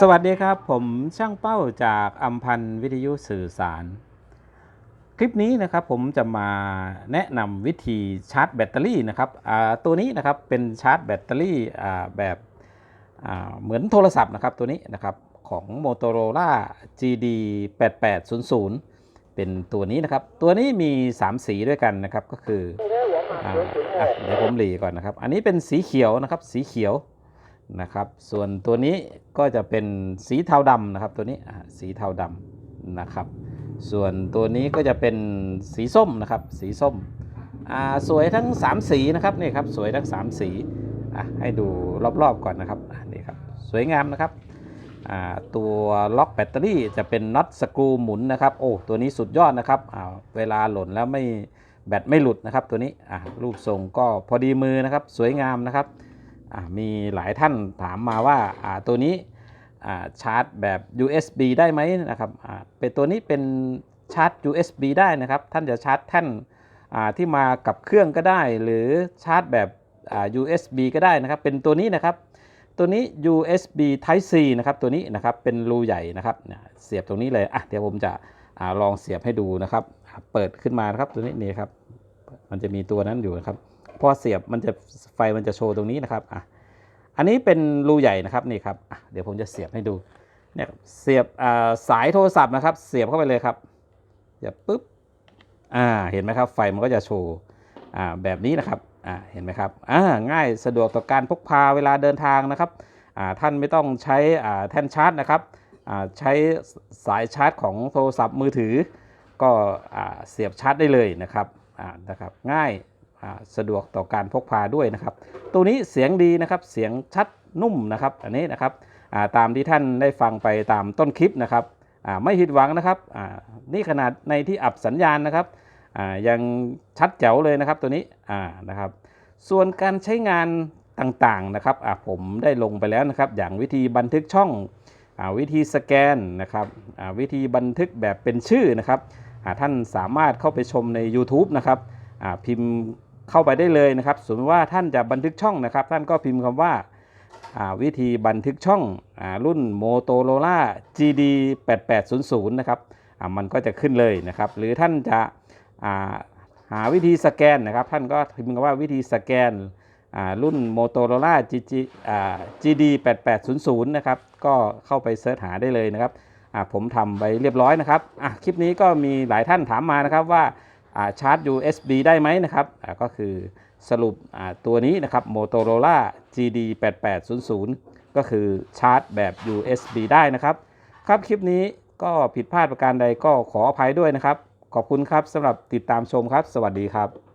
สวัสดีครับ ผมช่างเป้าจากอัมพันธ์วิทยุสื่อสาร ลิปนี้นะครับผมจะมาแนะนำวิธีชาร์จแบตเตอรี่นะครับตัวนี้นะครับเป็นชาร์จแบตเตอรี่แบบเหมือนโทรศัพท์นะครับตัวนี้นะครับของ Motorola GD 8800 เป็นตัวนี้นะครับ ตัวนี้มี 3 สีด้วยกันนะครับก็คืออเดี๋ยวผมหลีก่อนนะครับ อันนี้เป็นสีเขียวนะครับสีเขียวนะครับ ส่วนตัวนี้ก็จะเป็นสีเทาดำนะครับตัวนี้สีเทาดำนะครับ ส่วนตัวนี้ก็จะเป็นสีส้มนะครับสีส้มสวยทั้ง 3 สีนะครับนี่ครับสวยทั้ง 3 สีให้ดูรอบๆก่อนนะครับนี่ครับสวยงามนะครับตัวล็อกแบตเตอรี่จะเป็นน็อตสกรูหมุนนะครับโอ้ตัวนี้สุดยอดนะครับเวลาหล่นแล้วไม่แบตไม่หลุดนะครับตัวนี้รูปทรงก็พอดีมือนะครับสวยงามนะครับมีหลายท่านถามมาว่าตัวนี้ ชาร์จแบบ USB ได้ไหมนะครับเป็นตัวนี้เป็นชาร์จ USB ได้นะครับ ท่านจะชาร์จแท่นที่มากับเครื่องก็ได้ หรือชาร์จแบบ USB ก็ได้นะครับ เป็นตัวนี้นะครับ ตัวนี้ USB Type C นะครับ ตัวนี้นะครับ เป็นรูใหญ่นะครับ เสียบตรงนี้เลย อะ เดี๋ยวผมจะอลองเสียบให้ดูนะครับ เปิดขึ้นมานะครับ ตัวนี้นี่ครับ มันจะมีตัวนั้นอยู่นะครับ พอเสียบมันจะไฟมันจะโชว์ตรงนี้นะครับ อะ อันนี้เป็นรูใหญ่นะครับนี่ครับเดี๋ยวผมจะเสียบให้ดูเนี่ยเสียบสายโทรศัพท์นะครับ เสียบเข้าไปเลยครับเสียบปุ๊บอ่าเห็นไหมครับ ไฟมันก็จะโชว์อ่าแบบนี้นะครับอ่าเห็นไหมครับอ่าง่ายสะดวกต่อการพกพาเวลาเดินทางนะครับอ่าท่านไม่ต้องใช้อ่าแท่นชาร์จนะครับอ่าใช้สายชาร์จของโทรศัพท์มือถือ ก็อ่าเสียบชาร์จได้เลยนะครับอ่านะครับง่าย สะดวกต่อการพกพาด้วยนะครับตัวนี้เสียงดีนะครับเสียงชัดนุ่มนะครับอันนี้นะครับาตามที่ท่านได้ฟังไปตามต้นคลิปนะครับไม่ผิดหวังนะครับนี่ขนาดในที่อับสัญญาณนะครับยังชัดแจ๋วเลยนะครับตัวนี้นะครับ ส่วนการใช้งานต่างๆนะครับผมได้ลงไปแล้วนะครับ อย่างวิธีบันทึกช่องอวิธีสแกนนะครับวิธีบันทึกแบบเป็นชื่อนะครับท่านสามารถเข้าไปชมใน YouTube นะครับพิมพ์ เข้าไปได้เลยนะครับ สมมติว่าท่านจะบันทึกช่องนะครับ ท่านก็พิมพ์คำว่าอ่าวิธีบันทึกช่องอรุ่น Motorola GD 8800นะครับมันก็จะขึ้นเลยนะครับ หรือท่านจะาหาวิธีสแกนนะครับ ท่านก็พิมพ์คำว่าวิธีสแกนอ่ารุ่น Motorola GG GD 8800นะครับ ก็เข้าไปเสิร์ชหาได้เลยนะครับผมทำไปเรียบร้อยนะครับคลิปนี้ก็มีหลายท่านถามมานะครับว่า ชาร์จ USB ได้ไหมนะครับก็คือสรุปตัวนี้นะครับ Motorola GD 8800ก็คือชาร์จแบบ USB ได้นะครับ ครับคลิปนี้ก็ผิดพลาดประการใดก็ขออภัยด้วยนะครับ ขอบคุณครับสำหรับติดตามชมครับ สวัสดีครับ